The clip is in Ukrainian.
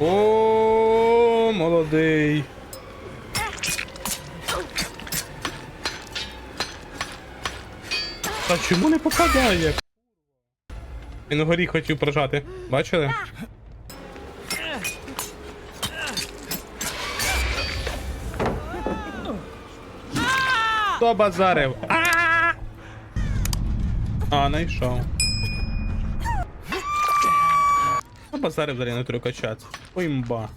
О, молодий. Та чому не попадає? Він горі хотів прожати. Бачили? Хто базарив? А, найшов. Базарив взагалі не трюкачат. Ой, імба.